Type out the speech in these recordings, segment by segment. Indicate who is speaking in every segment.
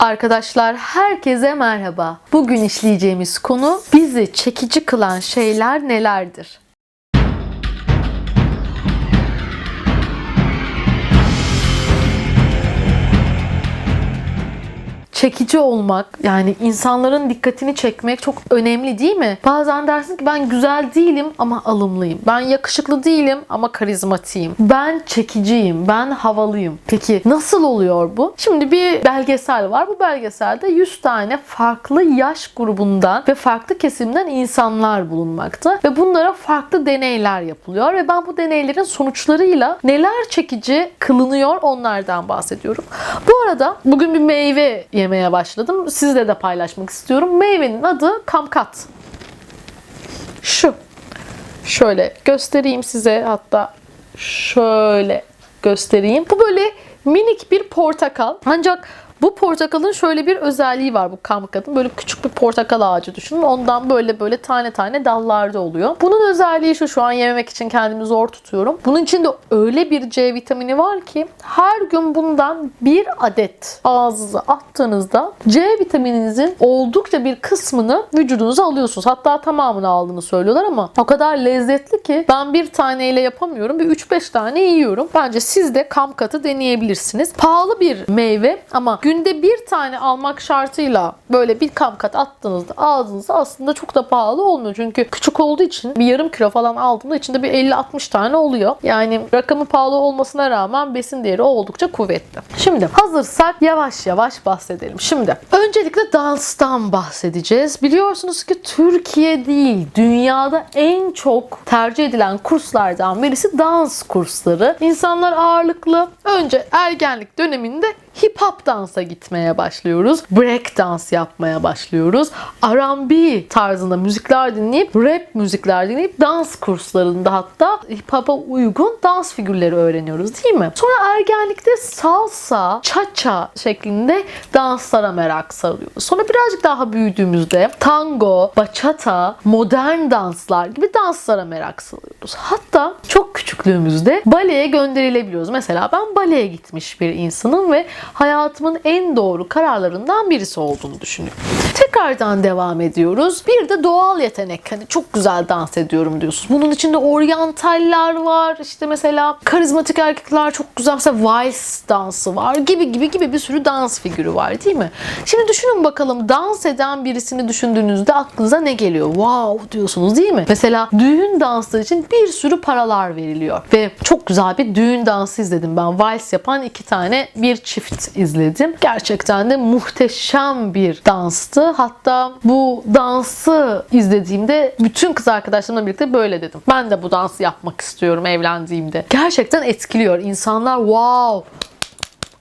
Speaker 1: Arkadaşlar herkese merhaba. Bugün işleyeceğimiz konu bizi çekici kılan şeyler nelerdir? Çekici olmak yani insanların dikkatini çekmek çok önemli değil mi? Bazen dersin ki ben güzel değilim ama alımlıyım. Ben yakışıklı değilim ama karizmatiyim. Ben çekiciyim. Ben havalıyım. Peki nasıl oluyor bu? Şimdi bir belgesel var. Bu belgeselde 100 tane farklı yaş grubundan ve farklı kesimden insanlar bulunmakta ve bunlara farklı deneyler yapılıyor ve ben bu deneylerin sonuçlarıyla neler çekici kılınıyor onlardan bahsediyorum. Bu arada bugün bir meyve yemeye başladım. Sizle de paylaşmak istiyorum. Meyvenin adı kamkat. Şu. Şöyle göstereyim size hatta şöyle göstereyim. Bu böyle minik bir portakal. Ancak bu portakalın şöyle bir özelliği var bu kamkatın. Böyle küçük bir portakal ağacı düşünün. Ondan böyle böyle tane tane dallarda oluyor. Bunun özelliği şu şu an yememek için kendimi zor tutuyorum. Bunun içinde öyle bir C vitamini var ki her gün bundan bir adet ağzınıza attığınızda C vitamininizin oldukça bir kısmını vücudunuza alıyorsunuz. Hatta tamamını aldığını söylüyorlar ama o kadar lezzetli ki ben bir taneyle yapamıyorum. Bir 3-5 tane yiyorum. Bence siz de kamkatı deneyebilirsiniz. Pahalı bir meyve ama günde bir tane almak şartıyla böyle bir kamkat attığınızda ağzınıza aslında çok da pahalı olmuyor. Çünkü küçük olduğu için bir yarım kilo falan aldığında içinde bir 50-60 tane oluyor. Yani rakamı pahalı olmasına rağmen besin değeri oldukça kuvvetli. Şimdi hazırsak yavaş yavaş bahsedelim. Şimdi öncelikle danstan bahsedeceğiz. Biliyorsunuz ki Türkiye değil dünyada en çok tercih edilen kurslardan birisi dans kursları. İnsanlar ağırlıklı önce ergenlik döneminde hip hop dansa gitmeye başlıyoruz. Break dans yapmaya başlıyoruz. R&B tarzında müzikler dinleyip rap müzikler dinleyip dans kurslarında hatta hip hop'a uygun dans figürleri öğreniyoruz değil mi? Sonra ergenlikte salsa, cha-cha şeklinde danslara merak sarıyoruz. Sonra birazcık daha büyüdüğümüzde tango, bachata, modern danslar gibi danslara merak sarıyoruz. Hatta çok küçüklüğümüzde baleye gönderilebiliyoruz. Mesela ben baleye gitmiş bir insanım ve hayatımın en doğru kararlarından birisi olduğunu düşünüyorum. Tekrardan devam ediyoruz. Bir de doğal yetenek. Hani çok güzel dans ediyorum diyorsunuz. Bunun içinde oryantaller var. İşte mesela karizmatik erkekler çok güzel. Mesela vals dansı var. Gibi gibi gibi bir sürü dans figürü var değil mi? Şimdi düşünün bakalım dans eden birisini düşündüğünüzde aklınıza ne geliyor? Wow diyorsunuz değil mi? Mesela düğün dansı için bir sürü paralar veriliyor. Ve çok güzel bir düğün dansı izledim ben. Vals yapan iki tane bir çift izledim. Gerçekten de muhteşem bir danstı. Hatta bu dansı izlediğimde bütün kız arkadaşlarımla birlikte böyle dedim. Ben de bu dansı yapmak istiyorum evlendiğimde. Gerçekten etkiliyor. İnsanlar wow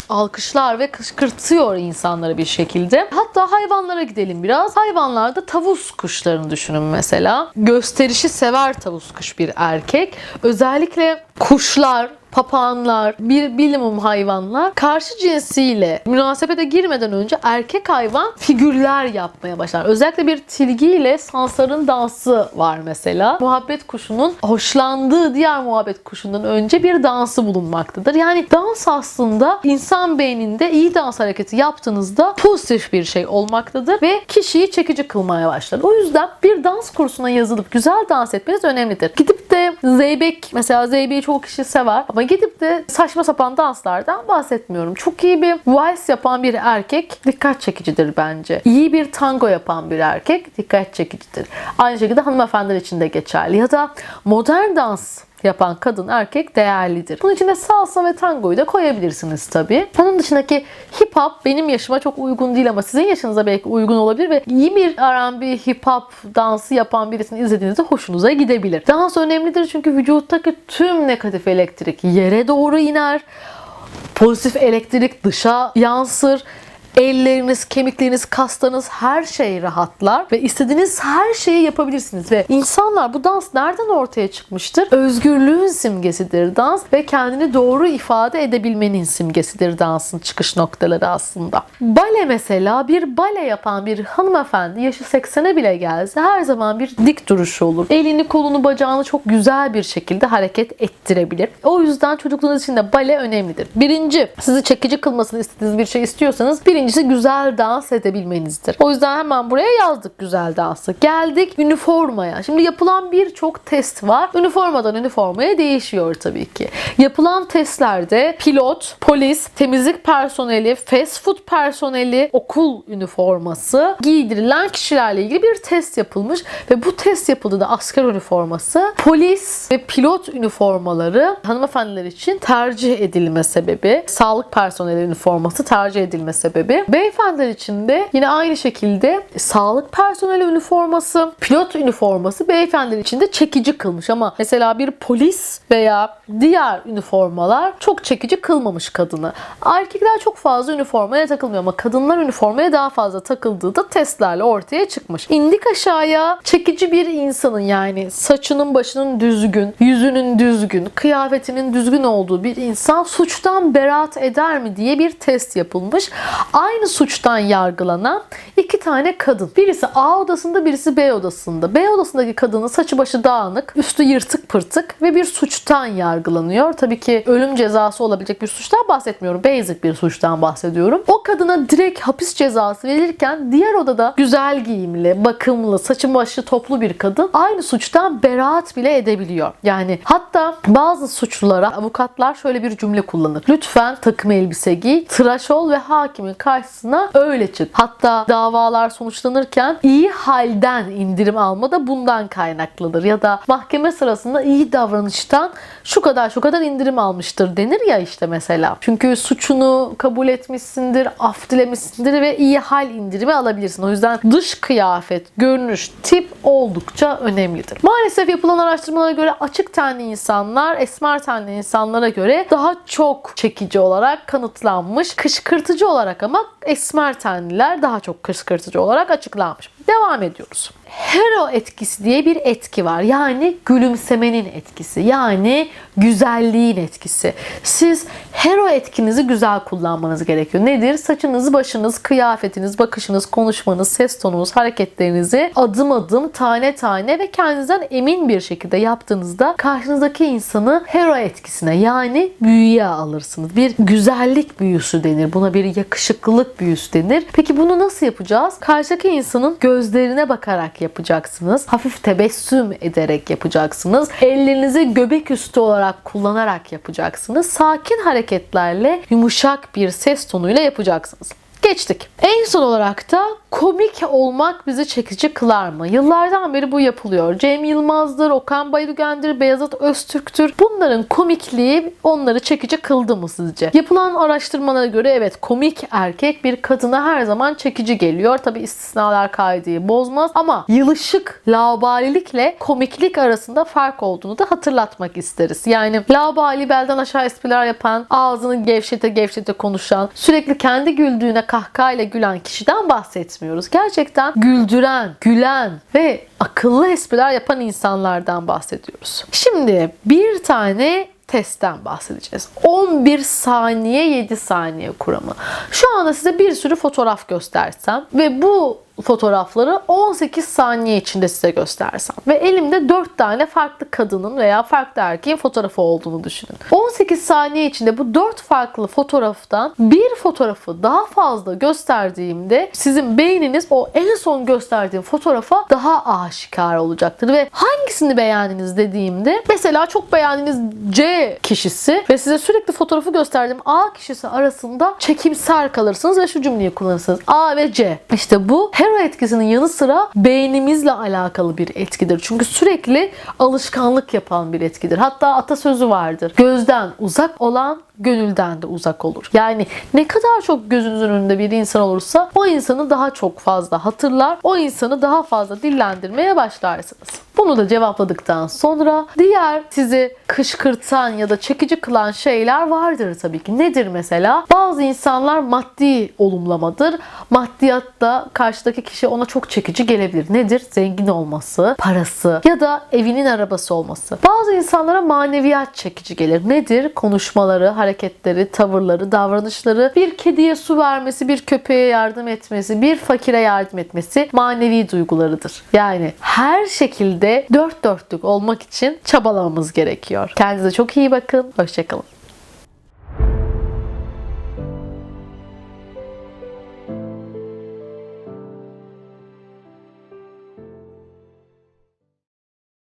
Speaker 1: alkışlar ve kışkırtıyor insanları bir şekilde. Hatta hayvanlara gidelim biraz. Hayvanlarda tavus kuşlarını düşünün mesela. Gösterişi sever tavus kuş bir erkek. Özellikle kuşlar, papağanlar, bir bilimum hayvanlar karşı cinsiyle münasebete girmeden önce erkek hayvan figürler yapmaya başlar. Özellikle bir tilgiyle sansarın dansı var mesela. Muhabbet kuşunun hoşlandığı diğer muhabbet kuşundan önce bir dansı bulunmaktadır. Yani dans aslında insan beyninde iyi dans hareketi yaptığınızda pozitif bir şey olmaktadır ve kişiyi çekici kılmaya başlar. O yüzden bir dans kursuna yazılıp güzel dans etmeniz önemlidir. Gidip de zeybek mesela zeybeği çoğu kişi sever ama gidip de saçma sapan danslardan bahsetmiyorum. Çok iyi bir vals yapan bir erkek dikkat çekicidir bence. İyi bir tango yapan bir erkek dikkat çekicidir. Aynı şekilde hanımefendiler için de geçerli. Ya da modern dans yapan kadın erkek değerlidir. Bunun içine salsa ve tangoyu da koyabilirsiniz tabii. Onun dışındaki hip hop benim yaşıma çok uygun değil ama sizin yaşınıza belki uygun olabilir ve iyi bir R&B hip hop dansı yapan birisini izlediğinizde hoşunuza gidebilir. Dans önemlidir çünkü vücuttaki tüm negatif elektrik yere doğru iner. Pozitif elektrik dışa yansır. Elleriniz, kemikleriniz, kaslarınız her şey rahatlar ve istediğiniz her şeyi yapabilirsiniz ve insanlar bu dans nereden ortaya çıkmıştır? Özgürlüğün simgesidir dans ve kendini doğru ifade edebilmenin simgesidir dansın çıkış noktaları aslında. Bale mesela bir bale yapan bir hanımefendi yaşı 80'e bile gelse her zaman bir dik duruşu olur. Elini, kolunu, bacağını çok güzel bir şekilde hareket ettirebilir. O yüzden çocukluğunuz için de bale önemlidir. Birinci, sizi çekici kılmasını istediğiniz bir şey istiyorsanız birinci İkincisi güzel dans edebilmenizdir. O yüzden hemen buraya yazdık güzel dansı. Geldik üniformaya. Şimdi yapılan birçok test var. Üniformadan üniformaya değişiyor tabii ki. Yapılan testlerde pilot, polis, temizlik personeli, fast food personeli, okul üniforması giydirilen kişilerle ilgili bir test yapılmış ve bu test yapıldığında asker üniforması, polis ve pilot üniformaları hanımefendiler için tercih edilme sebebi, sağlık personeli üniforması tercih edilme sebebi. Beyefendiler için de yine aynı şekilde sağlık personeli üniforması, pilot üniforması beyefendiler için de çekici kılmış ama mesela bir polis veya diğer üniformalar çok çekici kılmamış kadını. Erkekler çok fazla üniformaya takılmıyor ama kadınlar üniformaya daha fazla takıldığı da testlerle ortaya çıkmış. İndik aşağıya çekici bir insanın yani saçının başının düzgün, yüzünün düzgün, kıyafetinin düzgün olduğu bir insan suçtan beraat eder mi diye bir test yapılmış. Aynı suçtan yargılanan iki tane kadın. Birisi A odasında, birisi B odasında. B odasındaki kadının saçı başı dağınık, üstü yırtık pırtık ve bir suçtan yargılanıyor. Tabii ki ölüm cezası olabilecek bir suçtan bahsetmiyorum. Basic bir suçtan bahsediyorum. O kadına direkt hapis cezası verirken diğer odada güzel giyimli, bakımlı, saçı başı toplu bir kadın aynı suçtan beraat bile edebiliyor. Yani hatta bazı suçlulara avukatlar şöyle bir cümle kullanır. Lütfen takım elbise giy, tıraş ol ve hakimin karşısına öyle çık. Hatta davalar sonuçlanırken iyi halden indirim alma da bundan kaynaklıdır. Ya da mahkeme sırasında iyi davranıştan şu kadar şu kadar indirim almıştır denir ya işte mesela. Çünkü suçunu kabul etmişsindir, af dilemişsindir ve iyi hal indirimi alabilirsin. O yüzden dış kıyafet, görünüş, tip oldukça önemlidir. Maalesef yapılan araştırmalara göre açık tenli insanlar esmer tenli insanlara göre daha çok çekici olarak kanıtlanmış. Kışkırtıcı olarak ama esmer tenliler daha çok kışkırtıcı olarak açıklanmış. Devam ediyoruz. Hero etkisi diye bir etki var. Yani gülümsemenin etkisi. Yani güzelliğin etkisi. Siz hero etkinizi güzel kullanmanız gerekiyor. Nedir? Saçınız, başınız, kıyafetiniz, bakışınız, konuşmanız, ses tonunuz, hareketlerinizi adım adım, tane tane ve kendinizden emin bir şekilde yaptığınızda karşınızdaki insanı hero etkisine yani büyüye alırsınız. Bir güzellik büyüsü denir. Buna bir yakışıklılık büyüsü denir. Peki bunu nasıl yapacağız? Karşıdaki insanın gözlerine bakarak yapacaksınız. Hafif tebessüm ederek yapacaksınız. Ellerinizi göbek üstü olarak kullanarak yapacaksınız. Sakin hareketlerle yumuşak bir ses tonuyla yapacaksınız. Geçtik. En son olarak da komik olmak bizi çekici kılar mı? Yıllardan beri bu yapılıyor. Cem Yılmaz'dır, Okan Bayülgen'dir, Beyazıt Öztürk'tür. Bunların komikliği onları çekici kıldı mı sizce? Yapılan araştırmalara göre evet komik erkek bir kadına her zaman çekici geliyor. Tabi istisnalar kaideyi bozmaz ama yılışık laubalilikle komiklik arasında fark olduğunu da hatırlatmak isteriz. Yani laubali belden aşağı espriler yapan, ağzını gevşete gevşete konuşan, sürekli kendi güldüğüne kahkahayla gülen kişiden bahsetmiyoruz. Gerçekten güldüren, gülen ve akıllı espriler yapan insanlardan bahsediyoruz. Şimdi bir tane testten bahsedeceğiz. 11 saniye 7 saniye kuramı. Şu anda size bir sürü fotoğraf göstersem ve bu fotoğrafları 18 saniye içinde size göstersem ve elimde 4 tane farklı kadının veya farklı erkeğin fotoğrafı olduğunu düşünün. 18 saniye içinde bu 4 farklı fotoğraftan bir fotoğrafı daha fazla gösterdiğimde sizin beyniniz o en son gösterdiğim fotoğrafa daha aşikar olacaktır ve hangisini beğendiniz dediğimde mesela çok beğendiğiniz C kişisi ve size sürekli fotoğrafı gösterdiğim A kişisi arasında çekimser kalırsınız ve şu cümleyi kullanırsınız. A ve C. İşte bu hero etkisinin yanı sıra beynimizle alakalı bir etkidir. Çünkü sürekli alışkanlık yapan bir etkidir. Hatta atasözü vardır. Gözden uzak olan gönülden de uzak olur. Yani ne kadar çok gözünüzün önünde bir insan olursa o insanı daha çok fazla hatırlar, o insanı daha fazla dillendirmeye başlarsınız. Bunu da cevapladıktan sonra diğer sizi kışkırtan ya da çekici kılan şeyler vardır tabii ki. Nedir mesela? Bazı insanlar maddi olumlamadır. Maddiyatta karşıdaki kişi ona çok çekici gelebilir. Nedir? Zengin olması, parası ya da evinin arabası olması. Bazı insanlara maneviyat çekici gelir. Nedir? Konuşmaları, hareketleri, tavırları, davranışları, bir kediye su vermesi, bir köpeğe yardım etmesi, bir fakire yardım etmesi manevi duygularıdır. Yani her şekilde dört dörtlük olmak için çabalamamız gerekiyor. Kendinize çok iyi bakın. Hoşçakalın.